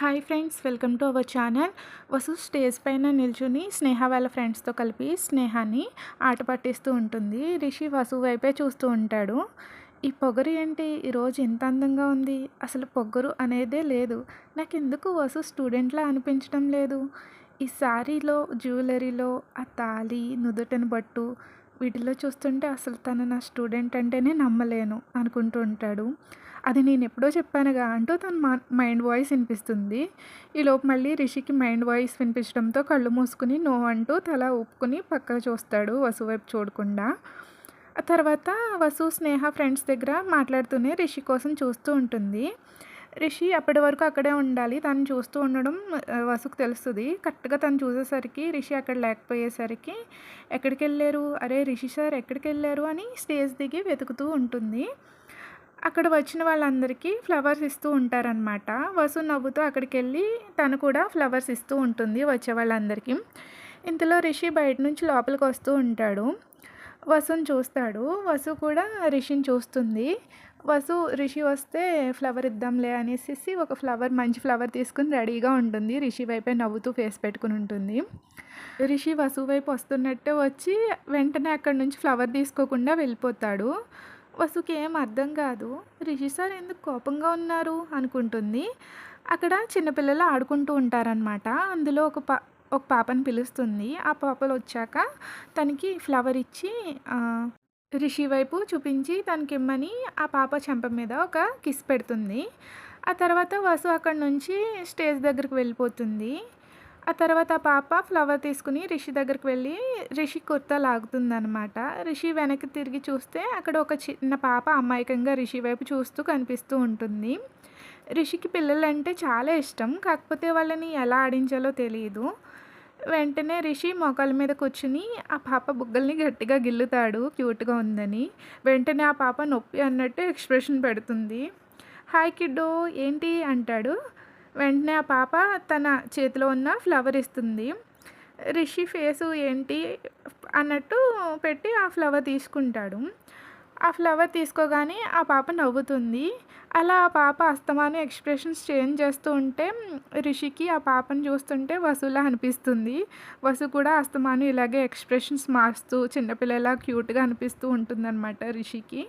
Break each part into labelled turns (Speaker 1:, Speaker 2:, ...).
Speaker 1: Hi friends welcome to our channel Vasu stage పైన నిల్చుని స్నేహ వాళ్ళ ఫ్రెండ్స్తో కలిపి స్నేహాన్ని ఆట పట్టిస్తూ ఉంటుంది. రిషి వసు వైపే చూస్తూ ఉంటాడు. ఈ పొగరు ఏంటి? ఈరోజు ఎంత అందంగా ఉంది. అసలు పొగరు అనేదే లేదు. నాకు ఎందుకు వసు స్టూడెంట్లా అనిపించడం లేదు? ఈ శారీలో జ్యువెలరీలో ఆ తాలి నుదుటన బట్టు వీటిలో చూస్తుంటే అసలు తను నా స్టూడెంట్ అంటేనే నమ్మలేను అనుకుంటూ ఉంటాడు. అది నేను ఎప్పుడో చెప్పానుగా అంటూ తన మా మైండ్ వాయిస్ వినిపిస్తుంది. ఈలోపు మళ్ళీ రిషికి మైండ్ వాయిస్ వినిపించడంతో కళ్ళు మూసుకుని నో అంటూ తల ఊపుకుని పక్కన చూస్తాడు వసు వైపు చూడకుండా. ఆ తర్వాత వసు స్నేహ ఫ్రెండ్స్ దగ్గర మాట్లాడుతూనే రిషి కోసం చూస్తూ ఉంటుంది. రిషి అప్పటి వరకు అక్కడే ఉండాలి తను చూస్తూ ఉండడం వసుకు తెలుస్తుంది. కరెక్ట్గా తను చూసేసరికి రిషి అక్కడ లేకపోయేసరికి ఎక్కడికి వెళ్ళారు అరే రిషి సార్ ఎక్కడికి వెళ్ళారు అని స్టేజ్ దిగి వెతుకుతూ ఉంటుంది. అక్కడ వచ్చిన వాళ్ళందరికీ ఫ్లవర్స్ ఇస్తూ ఉంటారనమాట వసు నవ్వుతూ అక్కడికి వెళ్ళి తను కూడా ఫ్లవర్స్ ఇస్తూ ఉంటుంది వచ్చే వాళ్ళందరికీ. ఇంతలో రిషి బయట నుంచి లోపలికి వస్తూ ఉంటాడు. వసుని చూస్తాడు. వసు కూడా రిషిని చూస్తుంది. వసు రిషి వస్తే ఫ్లవర్ ఇద్దాంలే అనేసి ఒక ఫ్లవర్ మంచి ఫ్లవర్ తీసుకుని రెడీగా ఉంటుంది. రిషి వైపే నవ్వుతూ ఫేస్ పెట్టుకుని ఉంటుంది. రిషి వసు వైపు వస్తున్నట్టే వచ్చి వెంటనే అక్కడి నుంచి ఫ్లవర్ తీసుకోకుండా వెళ్ళిపోతాడు. వసుకి ఏం అర్థం కాదు. రిషి సార్ ఎందుకు కోపంగా ఉన్నారు? అనుకుంటుంది. అక్కడ చిన్నపిల్లలు ఆడుకుంటూ ఉంటారనమాట అందులో ఒక పా ఒక పాపని పిలుస్తుంది. ఆ పాపలు వచ్చాక తనకి ఫ్లవర్ ఇచ్చి రిషి వైపు చూపించి తనకి ఇమ్మని ఆ పాప చెంప మీద ఒక కిస్ పెడుతుంది. ఆ తర్వాత వసు అక్కడి నుంచి స్టేజ్ దగ్గరికి వెళ్ళిపోతుంది. ఆ తర్వాత పాప ఫ్లవర్ తీసుకుని రిషి దగ్గరికి వెళ్ళి రిషి కుర్తా లాగుతుందనమాట రిషి వెనక్కి తిరిగి చూస్తే అక్కడ ఒక చిన్న పాప అమాయకంగా రిషి వైపు చూస్తూ కనిపిస్తూ ఉంటుంది. రిషికి పిల్లలంటే చాలా ఇష్టం. కాకపోతే వాళ్ళని ఎలా ఆడించాలో తెలియదు వెంటనే రిషి మోకాల మీద కూర్చుని ఆ పాప బుగ్గల్ని గట్టిగా గిల్లుతాడు. క్యూట్గా ఉందని. వెంటనే ఆ పాప నొప్పి అన్నట్టు ఎక్స్ప్రెషన్ పెడుతుంది. హాయ్ కిడ్డో ఏంటి? అంటాడు. వెంటనే ఆ పాప తన చేతిలో ఉన్న ఫ్లవర్ ఇస్తుంది. రిషి ఫేసు ఏంటి అన్నట్టు పెట్టి ఆ ఫ్లవర్ తీసుకుంటాడు. ఆ ఫ్లవర్ తీసుకోగానే ఆ పాప నవ్వుతుంది. అలా ఆ పాప అస్తమానం ఎక్స్ప్రెషన్స్ చేంజ్ చేస్తూ ఉంటే రిషికి ఆ పాపను చూస్తుంటే వసులా అనిపిస్తుంది. వసు కూడా అస్తమాను ఇలాగే ఎక్స్ప్రెషన్స్ మారుస్తూ చిన్నపిల్లలా క్యూట్గా అనిపిస్తూ ఉంటుందన్నమాట రిషికి.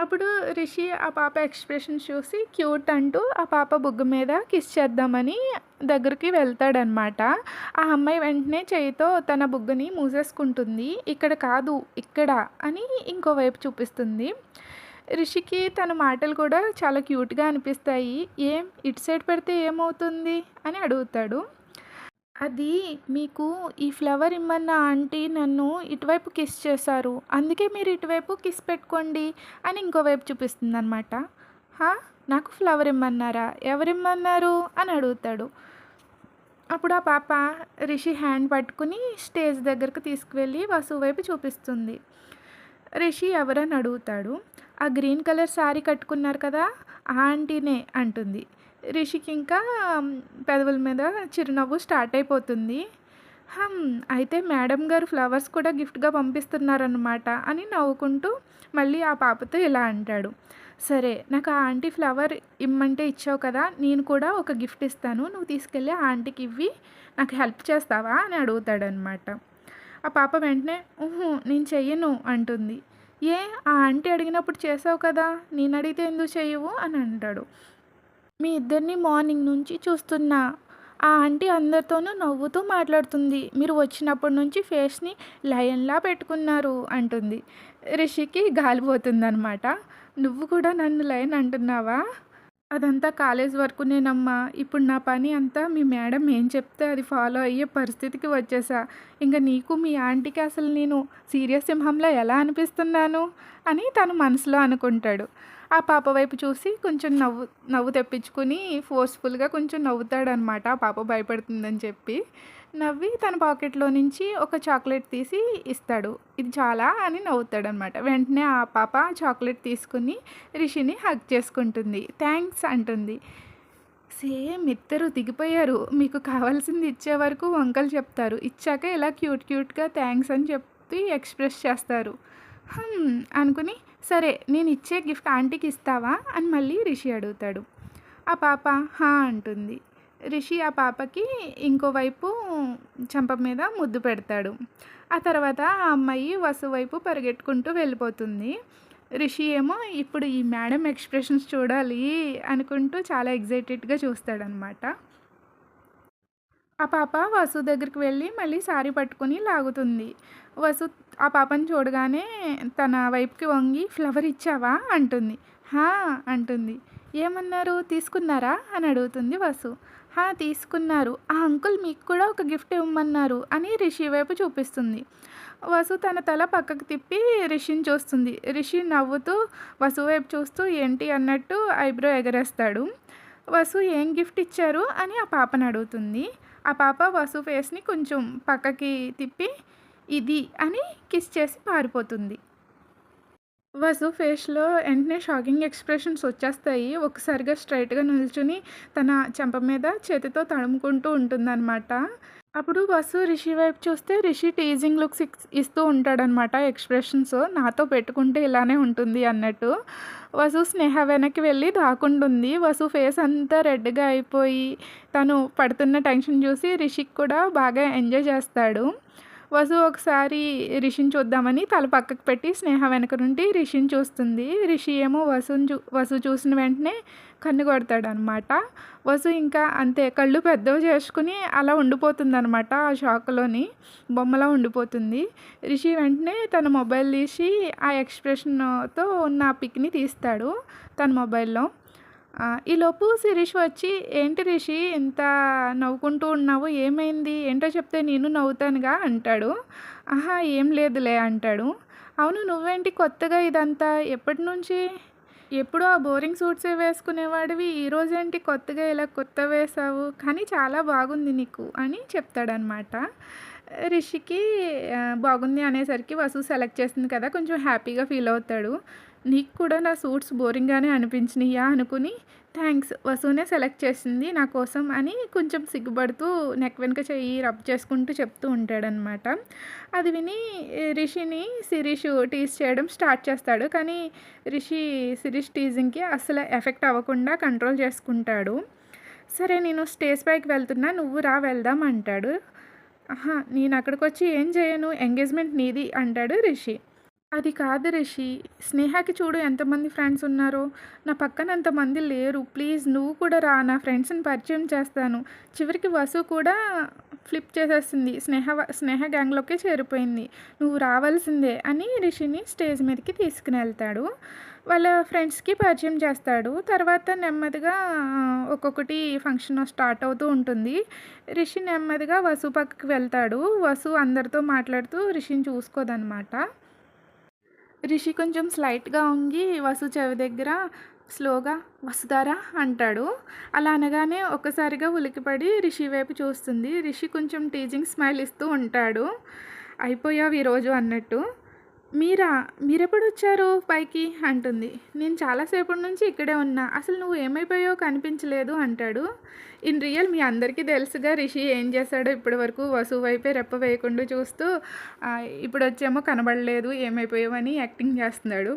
Speaker 1: అప్పుడు రిషి ఆ పాప ఎక్స్ప్రెషన్ చూసి క్యూట్ అంటూ ఆ పాప బుగ్గ మీద కిస్ చేద్దామని దగ్గరికి వెళ్తాడనమాట. ఆ అమ్మాయి వెంటనే చేయితో తన బుగ్గని మూసేసుకుంటుంది. ఇక్కడ కాదు ఇక్కడ అని ఇంకోవైపు చూపిస్తుంది. రిషికి తన మాటలు కూడా చాలా క్యూట్గా అనిపిస్తాయి. ఏం ఇటు సైడ్ పెడితే ఏమవుతుంది? అని అడుగుతాడు. అది మీకు ఈ ఫ్లవర్ ఇమ్మన్న ఆంటీ నన్ను ఇటువైపు కిస్ చేశారు. అందుకే మీరు ఇటువైపు కిస్ పెట్టుకోండి అని ఇంకోవైపు చూపిస్తుంది అనమాట హా? నాకు ఫ్లవర్ ఇమ్మన్నారా? ఎవరిమ్మన్నారు అని అడుగుతాడు. అప్పుడు ఆ పాప రిషి హ్యాండ్ పట్టుకుని స్టేజ్ దగ్గరకు తీసుకువెళ్ళి వసు వైపు చూపిస్తుంది. రిషి ఎవరని అడుగుతాడు. ఆ గ్రీన్ కలర్ శారీ కట్టుకున్నారు కదా ఆ ఆంటీనే అంటుంది. రిషికి ఇంకా పెదవుల మీద చిరునవ్వు స్టార్ట్ అయిపోతుంది. అయితే మేడం గారు ఫ్లవర్స్ కూడా గిఫ్ట్గా పంపిస్తున్నారనమాట అని నవ్వుకుంటూ మళ్ళీ ఆ పాపతో ఇలా అంటాడు. సరే నాకు ఆ ఆంటీ ఫ్లవర్ ఇమ్మంటే ఇచ్చావు కదా నేను కూడా ఒక గిఫ్ట్ ఇస్తాను నువ్వు తీసుకెళ్ళి ఆ ఆంటీకి ఇవ్వి నాకు హెల్ప్ చేస్తావా అని అడుగుతాడనమాట ఆ పాప వెంటనే ఊహు నేను చెయ్యను అంటుంది. ఏ ఆ ఆంటీ అడిగినప్పుడు చేసావు కదా నేను అడిగితే ఎందుకు చెయ్యవు? అని అంటాడు. మీ ఇద్దరిని మార్నింగ్ నుంచి చూస్తున్నా. ఆ ఆంటీ అందరితోనూ నవ్వుతూ మాట్లాడుతుంది. మీరు వచ్చినప్పటి నుంచి ఫేస్ని లయన్లా పెట్టుకున్నారు అంటుంది. రిషికి గాలిపోతుందనమాట నువ్వు కూడా నన్ను లయన్ అంటున్నావా? అదంతా కాలేజ్ వరకు నేనమ్మా. ఇప్పుడు నా పని అంతా మీ మేడం ఏం చెప్తే అది ఫాలో అయ్యే పరిస్థితికి వచ్చేసా. ఇంకా నీకు మీ ఆంటీకి అసలు నేను సీరియస్ సింహంలో ఎలా అనిపిస్తున్నాను? అని తను మనసులో అనుకుంటాడు. ఆ పాప వైపు చూసి కొంచెం నవ్వు నవ్వు తెప్పించుకుని ఫోర్స్ఫుల్గా కొంచెం నవ్వుతాడనమాట. ఆ పాప భయపడుతుందని చెప్పి నవ్వి తన పాకెట్లో నుంచి ఒక చాక్లెట్ తీసి ఇస్తాడు. ఇది చాలా అని నవ్వుతాడనమాట. వెంటనే ఆ పాప చాక్లెట్ తీసుకుని రిషిని హగ్ చేసుకుంటుంది. థ్యాంక్స్ అంటుంది. సేమ్ ఇద్దరు దిగిపోయారు. మీకు కావాల్సింది ఇచ్చే వరకు వంకలు చెప్తారు. ఇచ్చాక ఇలా క్యూట్ క్యూట్గా థ్యాంక్స్ అని చెప్పి ఎక్స్ప్రెస్ చేస్తారు. అనుకుని సరే నేను ఇచ్చే గిఫ్ట్ ఆంటీకి ఇస్తావా? అని మళ్ళీ రిషి అడుగుతాడు. ఆ పాప హా అంటుంది. రిషి ఆ పాపకి ఇంకోవైపు చంప మీద ముద్దు పెడతాడు. ఆ తర్వాత ఆ అమ్మాయి వసు వైపు పరిగెట్టుకుంటూ వెళ్ళిపోతుంది. రిషి ఏమో ఇప్పుడు ఈ మేడం ఎక్స్ప్రెషన్స్ చూడాలి అనుకుంటూ చాలా ఎగ్జైటెడ్గా చూస్తాడనమాట. ఆ పాప వసు దగ్గరికి వెళ్ళి మళ్ళీ సారీ పట్టుకుని లాగుతుంది. వసు ఆ పాపని చూడగానే తన వైపుకి వంగి ఫ్లవర్ ఇచ్చావా? అంటుంది. హా అంటుంది. ఏమన్నారు? తీసుకున్నారా? అని అడుగుతుంది వసు. హా తీసుకున్నారు. ఆ అంకుల్ మీకు కూడా ఒక గిఫ్ట్ ఇవ్వమన్నారు అని రిషి వైపు చూపిస్తుంది. వసు తన తల పక్కకు తిప్పి రిషిని చూస్తుంది. రిషి నవ్వుతూ వసు వైపు చూస్తూ ఏంటి? అన్నట్టు ఐబ్రో ఎగరేస్తాడు. వసు ఏం గిఫ్ట్ ఇచ్చారు అని ఆ పాపను అడుగుతుంది. ఆ పాప వసు ఫేస్ని కొంచెం పక్కకి తిప్పి ఇది అని కిస్ చేసి పారిపోతుంది. వసు ఫేస్లో వెంటనే షాకింగ్ ఎక్స్ప్రెషన్స్ వచ్చేస్తాయి. ఒకసారిగా స్ట్రైట్గా నిల్చుని తన చెంప మీద చేతితో తడుముకుంటూ ఉంటుందన్నమాట. అప్పుడు వసు రిషి వైపు చూస్తే రిషి టీజింగ్ లుక్స్ ఇస్తూ ఉంటాడనమాట ఎక్స్ప్రెషన్స్ నాతో పెట్టుకుంటే ఇలానే ఉంటుంది అన్నట్టు. వసు స్నేహ వెనక్కి వెళ్ళి దాకుంటుంది వసు ఫేస్ అంతా రెడ్గా అయిపోయి తను పడుతున్న టెన్షన్ చూసి రిషిక్ కూడా బాగా ఎంజాయ్ చేస్తాడు. వసు ఒకసారి రిషిని చూద్దామని తల పక్కకు పెట్టి స్నేహ వెనక నుండి రిషిని చూస్తుంది. రిషి ఏమో వసుని చూ వసు చూసిన వెంటనే కన్ను కొడతాడు అనమాట వసు ఇంకా అంతే కళ్ళు పెద్దవి చేసుకుని అలా ఉండిపోతుంది అనమాట ఆ షాక్లోని బొమ్మలా ఉండిపోతుంది. రిషి వెంటనే తన మొబైల్ తీసి ఆ ఎక్స్ప్రెషన్తో ఉన్న పిక్ని తీస్తాడు తన మొబైల్లో. ఈలోపు శిరీష్ వచ్చి ఏంటి రిషి ఇంత నవ్వుకుంటూ ఉన్నావు? ఏమైంది? ఏంటో చెప్తే నేను నవ్వుతానుగా అంటాడు. ఆహా ఏం లేదులే అంటాడు. అవును నువ్వేంటి కొత్తగా ఇదంతా? ఎప్పటి నుంచి? ఎప్పుడు ఆ బోరింగ్ సూట్సే వేసుకునేవాడివి? ఈరోజేంటి కొత్తగా ఇలా కొత్త వేసావు కానీ చాలా బాగుంది నీకు అని చెప్తాడనమాట. రిషికి బాగుంది అనేసరికి వసు సెలెక్ట్ చేస్తుంది కదా కొంచెం హ్యాపీగా ఫీల్ అవుతాడు. నీకు కూడా నా సూట్స్ బోరింగ్గానే అనిపించినాయా అనుకుని థ్యాంక్స్ వసూనే సెలెక్ట్ చేసింది నా కోసం అని కొంచెం సిగ్గుపడుతూ నెక్ వెనుక చెయ్యి రబ్ చేసుకుంటూ చెప్తూ ఉంటాడనమాట. అది విని రిషిని శిరీష్ టీజ్ చేయడం స్టార్ట్ చేస్తాడు. కానీ రిషి శిరీష్ టీజింగ్కి అసలు ఎఫెక్ట్ అవ్వకుండా కంట్రోల్ చేసుకుంటాడు. సరే నేను స్టేజ్ పైకి వెళ్తున్నా నువ్వు రా వెళ్దాం అంటాడు. ఆహా నేను అక్కడికి వచ్చి ఏం చేయను ఎంగేజ్మెంట్ నీది అంటాడు రిషి. అది కాదు రిషి. స్నేహకి చూడు ఎంతమంది ఫ్రెండ్స్ ఉన్నారో. నా పక్కన అంతమంది లేరు. ప్లీజ్ నువ్వు కూడా రా. నా ఫ్రెండ్స్ని పరిచయం చేస్తాను. చివరికి వసు కూడా ఫ్లిప్ చేసేస్తుంది స్నేహ స్నేహ గ్యాంగ్లోకి చేరిపోయింది. నువ్వు రావాల్సిందే అని రిషిని స్టేజ్ మీదకి తీసుకుని వెళ్తాడు. వాళ్ళ ఫ్రెండ్స్కి పరిచయం చేస్తాడు. తర్వాత నెమ్మదిగా ఒక్కొక్కటి ఫంక్షన్ స్టార్ట్ అవుతూ ఉంటుంది. రిషి నెమ్మదిగా వసు పక్కకి వెళ్తాడు. వసు అందరితో మాట్లాడుతూ రిషిని చూసుకోదనమాట. రిషి కొంచెం స్లైట్గా ఉంగి వసు చెవి దగ్గర స్లోగా వసుధారా అంటాడు. అలా అనగానే ఒక్కసారిగా ఉలికిపడి రిషి వైపు చూస్తుంది. రిషి కొంచెం టీజింగ్ స్మైల్ ఇస్తూ ఉంటాడు. అయిపోయావు ఈరోజు అన్నట్టు. మీరా? మీరెప్పుడు వచ్చారు పైకి? అంటుంది. నేను చాలాసేపటి నుంచి ఇక్కడే ఉన్నా. అసలు నువ్వు ఏమైపోయావు కనిపించలేదు అంటాడు. ఇన్ రియల్ మీ అందరికీ తెలుసుగా రిషి ఏం చేశాడో ఇప్పటి వరకు వసువు వైపే రెప్ప వేయకుండా చూస్తూ ఇప్పుడు వచ్చేమో కనబడలేదు ఏమైపోయావని యాక్టింగ్ చేస్తున్నాడు.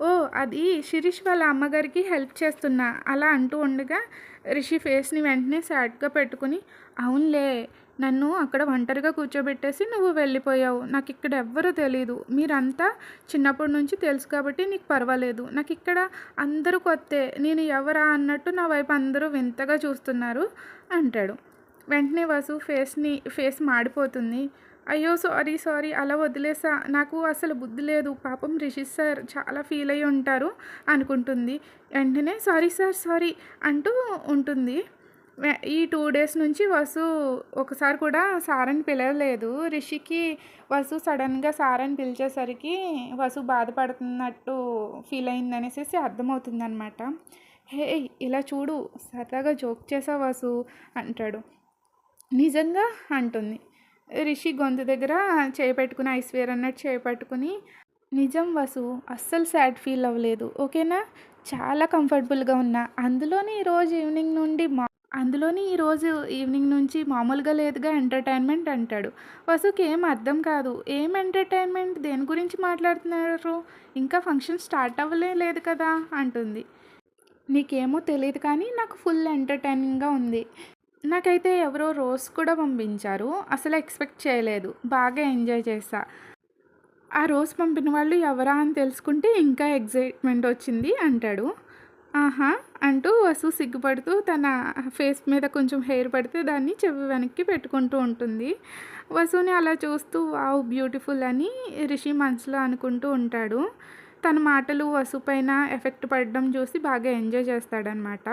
Speaker 1: ఓ అది శిరీష్ వాళ్ళ అమ్మగారికి హెల్ప్ చేస్తున్నా అలా అంటూ ఉండగా రిషి ఫేస్ని వెంటనే సాడ్గా పెట్టుకుని అవునులే నన్ను అక్కడ ఒంటరిగా కూర్చోబెట్టేసి నువ్వు వెళ్ళిపోయావు. నాకు ఇక్కడ ఎవ్వరూ తెలియదు మీరంతా చిన్నప్పటి నుంచి తెలుసు కాబట్టి నీకు పర్వాలేదు. నాకు ఇక్కడ అందరూ కొత్తే. నేను ఎవరా అన్నట్టు నా వైపు అందరూ వింతగా చూస్తున్నారు అంటాడు. వెంటనే వసు ఫేస్ని ఫేస్ మాడిపోతుంది. అయ్యో సారీ సారీ అలా వదిలేసా. నాకు అసలు బుద్ధి లేదు. పాపం రిషి సార్ చాలా ఫీల్ అయ్యి ఉంటారు అనుకుంటుంది. వెంటనే సారీ సార్ సారీ అంటూ ఉంటుంది. ఈ టూ డేస్ నుంచి వసు ఒకసారి కూడా సారని పిలవలేదు. రిషికి వసు సడన్గా సారని పిలిచేసరికి వసు బాధపడుతున్నట్టు ఫీల్ అయింది అనేసి అర్థమవుతుంది అనమాట హే ఇలా చూడు సరదాగా జోక్ చేసా వసు అంటాడు. నిజంగా? అంటుంది. రిషి గొంతు దగ్గర చేపెట్టుకుని ఐశ్వర్య అన్నట్టు చేపెట్టుకుని నిజం వసు అస్సలు సాడ్ ఫీల్ అవ్వలేదు ఓకేనా? చాలా కంఫర్టబుల్గా ఉన్నా. అందులోని ఈరోజు ఈవినింగ్ నుండి మా అందులోని ఈరోజు ఈవినింగ్ నుంచి మామూలుగా లేదుగా ఎంటర్టైన్మెంట్ అంటాడు వసుకి ఏం అర్థం కాదు ఏం ఎంటర్టైన్మెంట్ దేని గురించి మాట్లాడుతున్నారు ఇంకా ఫంక్షన్ స్టార్ట్ అవ్వలే లేదు కదా అంటుంది నీకేమో తెలియదు కానీ నాకు ఫుల్ ఎంటర్టైనింగ్‌గా ఉంది. నాకైతే ఎవరో రోజ్ కూడా పంపించారు. అసలు ఎక్స్‌పెక్ట్ చేయలేదు. బాగా ఎంజాయ్ చేశా. ఆ రోజ్ పంపిన వాళ్ళు ఎవరా అని తెలుసుకుంటే ఇంకా ఎక్సైట్‌మెంట్ వచ్చింది అంటాడు. ఆహా! అంటూ వసు సిగ్గుపడుతూ తన ఫేస్ మీద కొంచెం హెయిర్ పడితే దాన్ని చెవి వెనక్కి పెట్టుకుంటూ ఉంటుంది. వసుని అలా చూస్తూ వావ్! బ్యూటిఫుల్ అని రిషి మనసులో అనుకుంటూ ఉంటాడు. తన మాటలు వసు పైన ఎఫెక్ట్ పడడం చూసి బాగా ఎంజాయ్ చేస్తాడనమాట.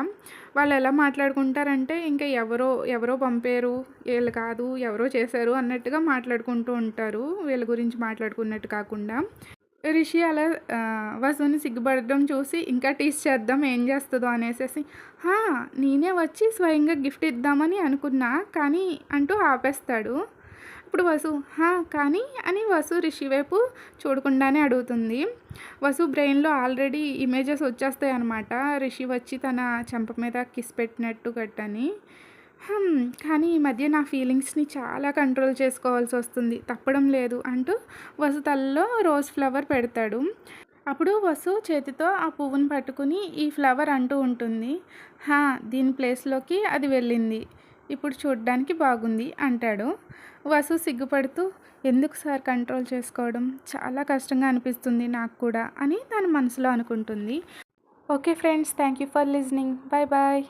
Speaker 1: వాళ్ళు ఎలా మాట్లాడుకుంటారంటే ఇంకా ఎవరో ఎవరో పంపారు, వీళ్ళు కాదు ఎవరో చేశారు అన్నట్టుగా మాట్లాడుకుంటూ ఉంటారు. వీళ్ళ గురించి మాట్లాడుకున్నట్టు కాకుండా. రిషి అలా వసుని సిగ్గుపడడం చూసి ఇంకా టీస్ చేద్దాం ఏం చేస్తుందో అనేసేసి హా! నేనే వచ్చి స్వయంగా గిఫ్ట్ ఇద్దామని అనుకున్నా కానీ అంటూ ఆపేస్తాడు. ఇప్పుడు వసు హా! కానీ అని వసు రిషి వైపు చూడకుండానే అడుగుతుంది. వసు బ్రెయిన్‌లో ఆల్రెడీ ఇమేజెస్ వచ్చేస్తాయన్నమాట. రిషి వచ్చి తన చెంప మీద కిస్ పెట్టినట్టు గట్టని. కానీ ఈ మధ్య నా ఫీలింగ్స్‌ని చాలా కంట్రోల్ చేసుకోవాల్సి వస్తుంది తప్పడం లేదు అంటూ వసు తలలో రోజ్ ఫ్లవర్ పెడతాడు. అప్పుడు వసు చేతితో ఆ పువ్వును పట్టుకుని ఈ ఫ్లవర్ అంటూ ఉంటుంది. హా! దీని ప్లేస్‌లోకి అది వెళ్ళింది. ఇప్పుడు చూడ్డానికి బాగుంది అంటాడు. వసు సిగ్గుపడుతూ ఎందుకు సార్ కంట్రోల్ చేసుకోవడం? చాలా కష్టంగా అనిపిస్తుంది నాకు కూడా అని తన మనసులో అనుకుంటుంది. Okay friends thank you for listening. Bye bye.